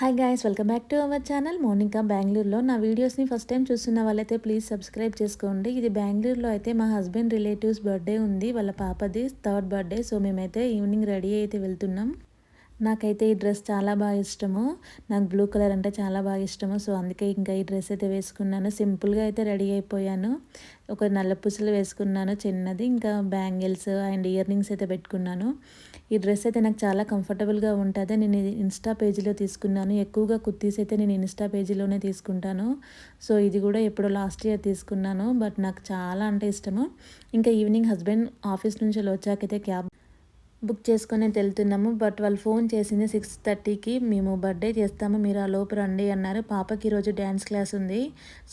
Hi guys welcome back to our channel Monika బెంగళూరులో నా వీడియోస్ని ఫస్ట్ టైం చూస్తున్న వాళ్ళైతే ప్లీజ్ సబ్స్క్రైబ్ చేసుకోండి. ఇది బెంగళూరులో అయితే మా హస్బెండ్ రిలేటివ్స్ బర్త్డే ఉంది. వాళ్ళ పాపది థర్డ్ బర్త్డే సో మేమైతే ఈవినింగ్ రెడీ అయితే వెళ్తున్నాం. నాకైతే ఈ డ్రెస్ చాలా బాగా ఇష్టము. నాకు బ్లూ కలర్ అంటే చాలా బాగా ఇష్టము. సో అందుకే ఇంకా ఈ డ్రెస్ అయితే వేసుకున్నాను. సింపుల్గా అయితే రెడీ అయిపోయాను. ఒక నల్ల పుసలు వేసుకున్నాను చిన్నది. ఇంకా బ్యాంగిల్స్ అండ్ ఇయర్ రింగ్స్ అయితే పెట్టుకున్నాను. ఈ డ్రెస్ అయితే నాకు చాలా కంఫర్టబుల్గా ఉంటుంది. నేను ఇన్స్టా పేజీలో తీసుకున్నాను. ఎక్కువగా కుర్తీస్ అయితే నేను ఇన్స్టా పేజీలోనే తీసుకుంటాను. సో ఇది కూడా ఎప్పుడో లాస్ట్ ఇయర్ తీసుకున్నాను. బట్ నాకు చాలా అంటే ఇష్టము. ఇంకా ఈవినింగ్ హస్బెండ్ ఆఫీస్ నుంచి వచ్చాకైతే క్యాబ్ బుక్ చేసుకొని వెళ్తున్నాము. బట్ వాళ్ళు ఫోన్ చేసింది సిక్స్ థర్టీకి మేము బర్త్డే చేస్తాము. మీరు ఆ లోపు రండి అన్నారు. పాపకి ఈరోజు డ్యాన్స్ క్లాస్ ఉంది.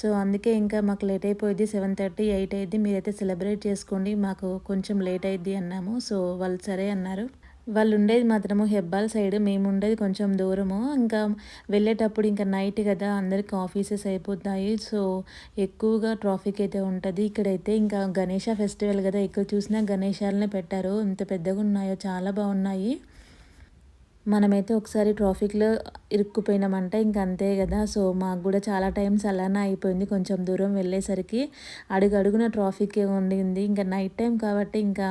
సో అందుకే ఇంకా మాకు లేట్ అయిపోయింది. సెవెన్ థర్టీ ఎయిట్ అయింది మీరైతే సెలబ్రేట్ చేసుకోండి. మాకు కొంచెం లేట్ అయింది అన్నాము. సో వాళ్ళు సరే అన్నారు. వాళ్ళు ఉండేది మాత్రము హెబ్బాల్ సైడ్ మేము ఉండేది కొంచెం దూరము. ఇంకా వెళ్ళేటప్పుడు ఇంకా నైట్ కదా అందరికి ఆఫీసెస్ అయిపోతాయి. సో ఎక్కువగా ట్రాఫిక్ అయితే ఉంటుంది. ఇక్కడైతే ఇంకా గణేష ఫెస్టివల్ కదా ఇక్కడ చూసినా గణేశాలనే పెట్టారు. ఇంత పెద్దగా ఉన్నాయో చాలా బాగున్నాయి. మనమైతే ఒకసారి ట్రాఫిక్లో ఇరుక్కుపోయినామంటే ఇంక అంతే కదా సో మాకు కూడా చాలా టైమ్స్ అలానే అయిపోయింది కొంచెం దూరం వెళ్ళేసరికి. అడుగడుగున ట్రాఫిక్ ఉండింది. ఇంకా నైట్ టైం కాబట్టి ఇంకా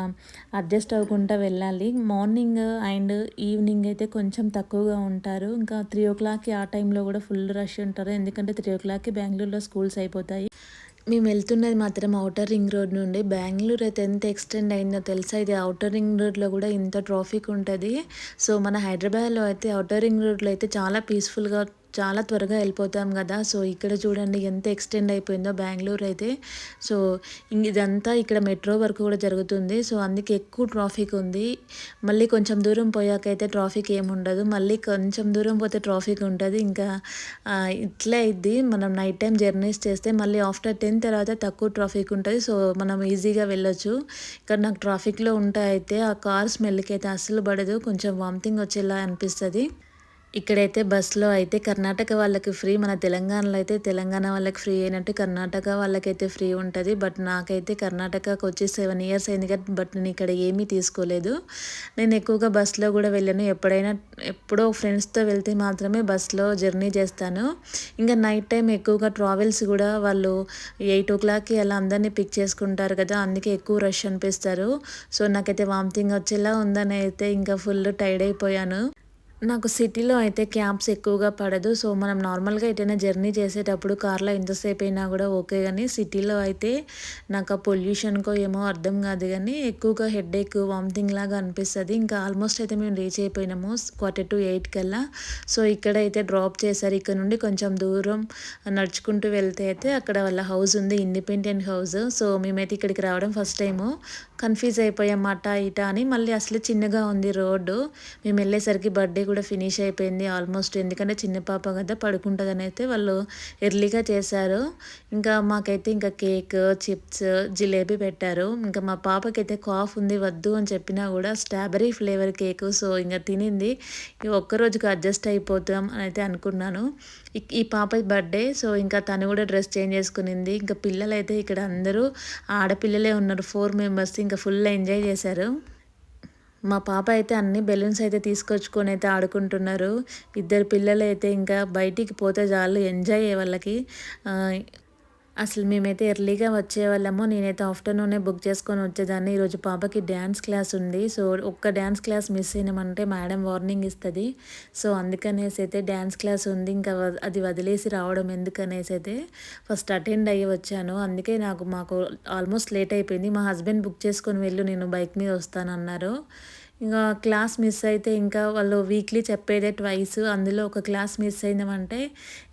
అడ్జస్ట్ అవ్వకుండా వెళ్ళాలి. మార్నింగ్ అండ్ ఈవినింగ్ అయితే కొంచెం తక్కువగా ఉంటారు. ఇంకా త్రీ ఓ క్లాక్కి ఆ టైంలో కూడా ఫుల్ రష్ ఉంటారు. ఎందుకంటే త్రీ ఓ క్లాక్కి బెంగళూరులో స్కూల్స్ అయిపోతాయి. మేము వెళ్తున్నది మాత్రం అవుటర్ రింగ్ రోడ్ నుండి. బెంగళూరు అయితే ఎంత ఎక్స్టెండ్ అయిందో తెలుసా? ఇది అవుటర్ రింగ్ రోడ్లో కూడా ఇంత ట్రాఫిక్ ఉంటుంది. సో మన హైదరాబాద్లో అయితే అవుటర్ రింగ్ రోడ్లో అయితే చాలా పీస్ఫుల్గా చాలా త్వరగా వెళ్ళిపోతాం కదా. సో ఇక్కడ చూడండి ఎంత ఎక్స్టెండ్ అయిపోయిందో బెంగళూరు అయితే. సో ఇదంతా ఇక్కడ మెట్రో వరకు కూడా జరుగుతుంది. సో అందుకే ఎక్కువ ట్రాఫిక్ ఉంది. మళ్ళీ కొంచెం దూరం పోయాకైతే ట్రాఫిక్ ఏముండదు మళ్ళీ కొంచెం దూరం పోతే ట్రాఫిక్ ఉంటుంది. ఇంకా ఇట్లే అయింది మనం నైట్ టైం జర్నీస్ చేస్తే మళ్ళీ ఆఫ్టర్ టెన్ తర్వాత తక్కువ ట్రాఫిక్ ఉంటుంది. సో మనం ఈజీగా వెళ్ళొచ్చు. ఇక్కడ నాకు ట్రాఫిక్లో ఉంటాయి అయితే ఆ కార్ స్మెల్కి అయితే అస్సలు పడదు. కొంచెం వామిటింగ్ వచ్చేలా అనిపిస్తుంది. ఇక్కడైతే బస్సులో అయితే కర్ణాటక వాళ్ళకి ఫ్రీ మన తెలంగాణలో అయితే తెలంగాణ వాళ్ళకి ఫ్రీ అయినట్టు కర్ణాటక వాళ్ళకైతే ఫ్రీ ఉంటుంది. బట్ నాకైతే కర్ణాటకకు వచ్చి సెవెన్ ఇయర్స్ అయింది కదా బట్ నేను ఇక్కడ ఏమీ తీసుకోలేదు. నేను ఎక్కువగా బస్సులో కూడా వెళ్ళాను. ఎప్పుడైనా ఎప్పుడో ఫ్రెండ్స్తో వెళ్తే మాత్రమే బస్సులో జర్నీ చేస్తాను. ఇంకా నైట్ టైం ఎక్కువగా ట్రావెల్స్ కూడా వాళ్ళు ఎయిట్ ఓ క్లాక్కి అలా అందరినీ పిక్ చేసుకుంటారు కదా అందుకే ఎక్కువ రష్ అనిపిస్తారు. సో నాకైతే వామిటింగ్ వచ్చేలా ఉందని అయితే ఇంకా ఫుల్ టైర్డ్ అయిపోయాను. నాకు సిటీలో అయితే క్యాబ్స్ ఎక్కువగా పడదు. సో మనం నార్మల్గా ఎటైనా జర్నీ చేసేటప్పుడు కార్లో ఎంతసేపు అయినా కూడా ఓకే కానీ సిటీలో అయితే నాకు ఆ పొల్యూషన్కో ఏమో అర్థం కాదు కానీ ఎక్కువగా హెడ్ ఎక్ వామిటింగ్ లాగా అనిపిస్తుంది. ఇంకా ఆల్మోస్ట్ అయితే మేము రీచ్ అయిపోయినాము క్వార్టర్ టు ఎయిట్ కల్లా. సో ఇక్కడ అయితే డ్రాప్ చేశారు. ఇక్కడ నుండి కొంచెం దూరం నడుచుకుంటూ వెళ్తే అయితే అక్కడ వాళ్ళ హౌస్ ఉంది ఇండిపెండెంట్ హౌస్. సో మేమైతే ఇక్కడికి రావడం ఫస్ట్ టైము. కన్ఫ్యూజ్ అయిపోయామాట ఇట అని. మళ్ళీ అసలు చిన్నగా ఉంది రోడ్డు. మేము వెళ్ళేసరికి బర్త్డే కూడా కూడా ఫినిష్ అయిపోయింది ఆల్మోస్ట్. ఎందుకంటే చిన్న పాప కదా పడుకుంటుందని అయితే వాళ్ళు ఎర్లీగా చేశారు. ఇంకా మాకైతే ఇంకా కేక్ చిప్స్ జిలేబీ పెట్టారు. ఇంకా మా పాపకైతే కాఫ్ ఉంది వద్దు అని చెప్పినా కూడా స్ట్రాబెరీ ఫ్లేవర్ కేక్. సో ఇంకా తినింది. ఒక్కరోజుకు అడ్జస్ట్ అయిపోతాం అని అయితే అనుకున్నాను. ఈ పాప బర్త్డే సో ఇంకా తను కూడా డ్రెస్ చేంజ్ చేసుకునింది. ఇంకా పిల్లలైతే ఇక్కడ అందరూ ఆడపిల్లలే ఉన్నారు ఫోర్ మెంబర్స్. ఇంకా ఫుల్ ఎంజాయ్ చేశారు. మా పాప అయితే అన్ని బెలూన్స్ అయితే తీసుకొచ్చుకొని అయితే ఆడుకుంటున్నారు. ఇద్దరు పిల్లలు అయితే ఇంకా బయటికి పోతే చాలు ఎంజాయ్ వాళ్ళకి. అసలు మేమైతే ఎర్లీగా వచ్చేవాళ్ళము. నేనైతే ఆఫ్టర్నూనే బుక్ చేసుకొని వచ్చేదాన్ని. ఈరోజు పాపకి డ్యాన్స్ క్లాస్ ఉంది. సో ఒక్క డ్యాన్స్ క్లాస్ మిస్ అయినామంటే మేడం వార్నింగ్ ఇస్తుంది. సో అందుకనేసి అయితే డ్యాన్స్ క్లాస్ ఉంది. ఇంకా అది వదిలేసి రావడం ఎందుకనేసి అయితే ఫస్ట్ అటెండ్ అయ్యి వచ్చాను. అందుకే నాకు మాకు ఆల్మోస్ట్ లేట్ అయిపోయింది. మా హస్బెండ్ బుక్ చేసుకొని వెళ్ళు నేను బైక్ మీద వస్తానన్నారు. ఇంకా క్లాస్ మిస్ అయితే ఇంకా వాళ్ళు వీక్లీ చెప్పేదే ట్వైస్. అందులో ఒక క్లాస్ మిస్ అయిందంటే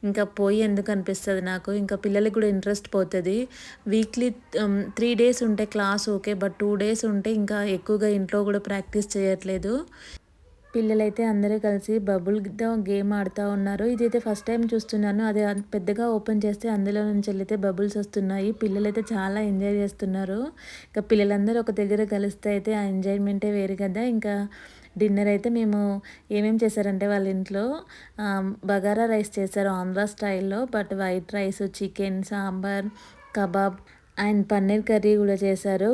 ఇంకా పోయి ఎందుకు అనిపిస్తుంది నాకు? ఇంకా పిల్లలకి కూడా ఇంట్రెస్ట్ పోతుంది. వీక్లీ త్రీ డేస్ ఉంటే class okay but two days ఉంటే ఇంకా ఎక్కువగా ఇంట్లో కూడా ప్రాక్టీస్ చేయట్లేదు. పిల్లలైతే అందరూ కలిసి బబుల్తో గేమ్ ఆడుతూ ఉన్నారు. ఇదైతే ఫస్ట్ టైం చూస్తున్నాను. అది పెద్దగా ఓపెన్ చేస్తే అందులో నుంచి వెళ్తే బబుల్స్ వస్తున్నాయి. పిల్లలైతే చాలా ఎంజాయ్ చేస్తున్నారు. ఇంకా పిల్లలందరూ ఒక దగ్గర కలిస్తే అయితే ఆ ఎంజాయ్మెంటే వేరు కదా. ఇంకా డిన్నర్ అయితే మేము ఏమేమి చేశారంటే వాళ్ళ ఇంట్లో బగారా రైస్ చేశారు ఆంధ్ర స్టైల్లో but white rice chicken sambar kebab and paneer curry కూడా చేశారు.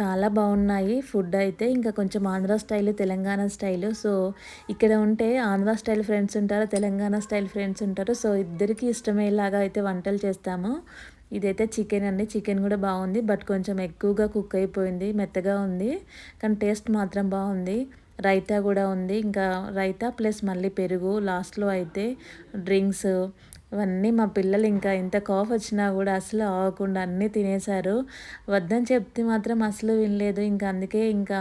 చాలా బాగున్నాయి. ఫుడ్ అయితే ఇంకా కొంచెం Andhra style Telangana style. So ఇక్కడ ఉంటే ఆంధ్ర స్టైల్ ఫ్రెండ్స్ ఉంటారు తెలంగాణ స్టైల్ ఫ్రెండ్స్ ఉంటారు. సో ఇద్దరికి ఇష్టమయ్యేలాగా అయితే వంటలు చేస్తాము. ఇదైతే చికెన్ అండి. చికెన్ కూడా బాగుంది. బట్ కొంచెం ఎక్కువగా కుక్ అయిపోయింది. మెత్తగా ఉంది. కానీ టేస్ట్ మాత్రం బాగుంది. రైతా కూడా ఉంది. ఇంకా రైతా ప్లస్ మళ్ళీ పెరుగు. లాస్ట్లో అయితే డ్రింక్స్ ఇవన్నీ మా పిల్లలు ఇంకా ఇంత కాఫ్ వచ్చినా కూడా అసలు ఆగకుండా అన్నీ తినేశారు. వద్దని చెప్తే మాత్రం అసలు వినలేదు. ఇంకా అందుకే ఇంకా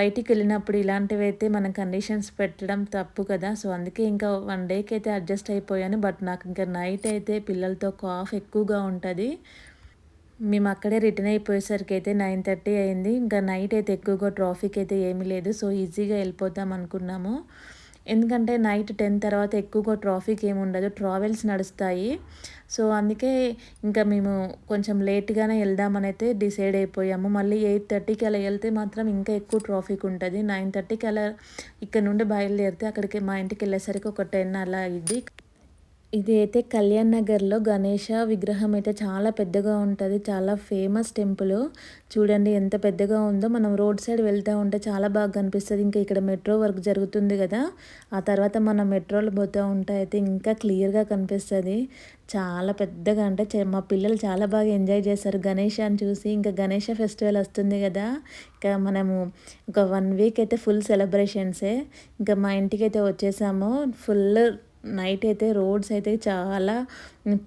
బయటికి వెళ్ళినప్పుడు ఇలాంటివి అయితే మన కండిషన్స్ పెట్టడం తప్పు కదా. సో అందుకే ఇంకా వన్ డేకి అయితే అడ్జస్ట్ అయిపోయాను. బట్ నాకు ఇంకా నైట్ అయితే పిల్లలతో కాఫ్ ఎక్కువగా ఉంటుంది. మేము అక్కడే రిటర్న్ అయిపోయేసరికి అయితే నైన్ థర్టీ అయింది. ఇంకా నైట్ అయితే ఎక్కువగా ట్రాఫిక్ అయితే ఏమీ లేదు. సో ఈజీగా వెళ్ళిపోతాం అనుకున్నాము. ఎందుకంటే నైట్ టెన్ తర్వాత ఎక్కువగా ట్రాఫిక్ ఏమి ఉండదు ట్రావెల్స్ నడుస్తాయి. సో అందుకే ఇంకా మేము కొంచెం లేట్గానే వెళ్దామనైతే డిసైడ్ అయిపోయాము. మళ్ళీ ఎయిట్ థర్టీకి అలా వెళ్తే మాత్రం ఇంకా ఎక్కువ ట్రాఫిక్ ఉంటుంది. నైన్ థర్టీకి అలా ఇక్కడ నుండి బయలుదేరితే అక్కడికి మా ఇంటికి వెళ్ళేసరికి ఒక టెన్ అలా అయింది ఇది అయితే కళ్యాణ్ నగర్లో గణేష విగ్రహం అయితే చాలా పెద్దగా ఉంటుంది. చాలా ఫేమస్ టెంపుల్. చూడండి ఎంత పెద్దగా ఉందో. మనం రోడ్ సైడ్ వెళ్తూ ఉంటే చాలా బాగా కనిపిస్తుంది. ఇంకా ఇక్కడ మెట్రో వర్క్ జరుగుతుంది కదా. ఆ తర్వాత మనం మెట్రోలు పోతూ ఉంటే అయితే ఇంకా క్లియర్గా కనిపిస్తుంది. చాలా పెద్దగా అంటే మా పిల్లలు చాలా బాగా ఎంజాయ్ చేశారు. గణేష్ అని చూసి ఇంకా గణేష ఫెస్టివల్ వస్తుంది కదా. ఇంకా మనము ఒక వన్ వీక్ అయితే ఫుల్ సెలబ్రేషన్సే. ఇంకా మా ఇంటికి అయితే వచ్చేసాము. ఫుల్ నైట్ అయితే రోడ్స్ అయితే చాలా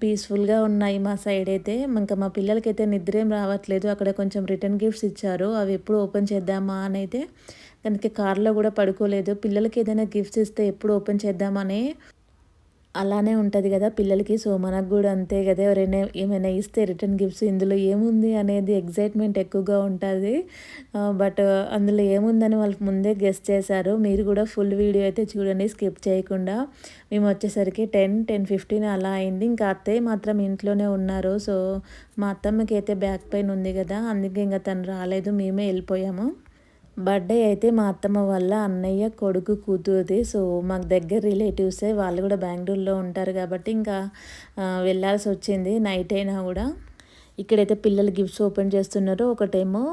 పీస్ఫుల్గా ఉన్నాయి మా సైడ్ అయితే. ఇంకా మా పిల్లలకైతే నిద్రేం రావట్లేదు. అక్కడ కొంచెం రిటర్న్ గిఫ్ట్స్ ఇచ్చారు. అవి ఎప్పుడు ఓపెన్ చేద్దామా అని అయితే దానికి కార్లో కూడా పడుకోలేదు. పిల్లలకి ఏదైనా గిఫ్ట్స్ ఇస్తే ఎప్పుడు ఓపెన్ చేద్దామని అలానే ఉంటుంది కదా పిల్లలకి. సో మనకు కూడా అంతే కదా ఎవరైనా ఏమైనా ఇస్తే రిటర్న్ గిఫ్ట్స్ ఇందులో ఏముంది అనేది ఎగ్జైట్మెంట్ ఎక్కువగా ఉంటుంది. బట్ అందులో ఏముందని వాళ్ళకి ముందే గెస్ట్ చేశారు. మీరు కూడా ఫుల్ వీడియో అయితే చూడండి స్కిప్ చేయకుండా. మేము వచ్చేసరికి టెన్ టెన్ ఫిఫ్టీన్ అలా అయింది. ఇంకా అత్తయ్య మాత్రం ఇంట్లోనే ఉన్నారు. సో మా అత్తమ్మకి అయితే బ్యాక్ పెయిన్ ఉంది కదా అందుకే ఇంకా తను రాలేదు. మేమే వెళ్ళిపోయాము. బర్త్డే అయితే మా అత్తమ్మ వల్ల అన్నయ్య కొడుకు కూతురుది. సో మాకు దగ్గర రిలేటివ్సే వాళ్ళు కూడా బెంగళూరులో ఉంటారు కాబట్టి ఇంకా వెళ్ళాల్సి వచ్చింది నైట్ అయినా కూడా. ఇక్కడైతే పిల్లలు గిఫ్ట్స్ ఓపెన్ చేస్తున్నారు. ఒకటేమో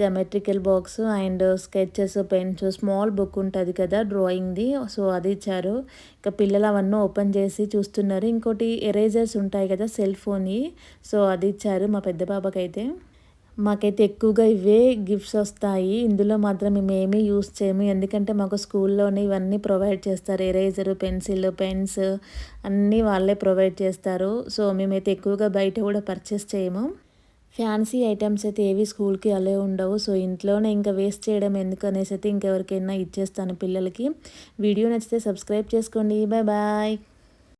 geometrical box and sketches pens small book ఉంటుంది కదా డ్రాయింగ్ది సో అది ఇచ్చారు. ఇంకా పిల్లలు అవన్నీ ఓపెన్ చేసి చూస్తున్నారు. ఇంకోటి ఎరేజర్స్ ఉంటాయి కదా సెల్ ఫోన్వి. సో అది ఇచ్చారు మా పెద్ద బాబాకైతే. మాకైతే ఎక్కువగా ఇవే గిఫ్ట్స్ వస్తాయి. ఇందులో మాత్రం మేము ఏమీ యూస్ చేయము. ఎందుకంటే మాకు స్కూల్లోనే ఇవన్నీ ప్రొవైడ్ చేస్తారు. ఎరేజర్ పెన్సిల్ పెన్స్ అన్నీ వాళ్ళే ప్రొవైడ్ చేస్తారు. సో మేమైతే ఎక్కువగా బయట కూడా పర్చేస్ చేయము. ఫ్యాన్సీ ఐటమ్స్ అయితే ఏవి స్కూల్కి అలే ఉండవు. సో ఇంట్లోనే ఇంకా వేస్ట్ చేయడం ఎందుకు అనేసి అయితే ఇంకెవరికైనా ఇచ్చేస్తాను పిల్లలకి. వీడియో నచ్చితే సబ్స్క్రైబ్ చేసుకోండి. Bye bye.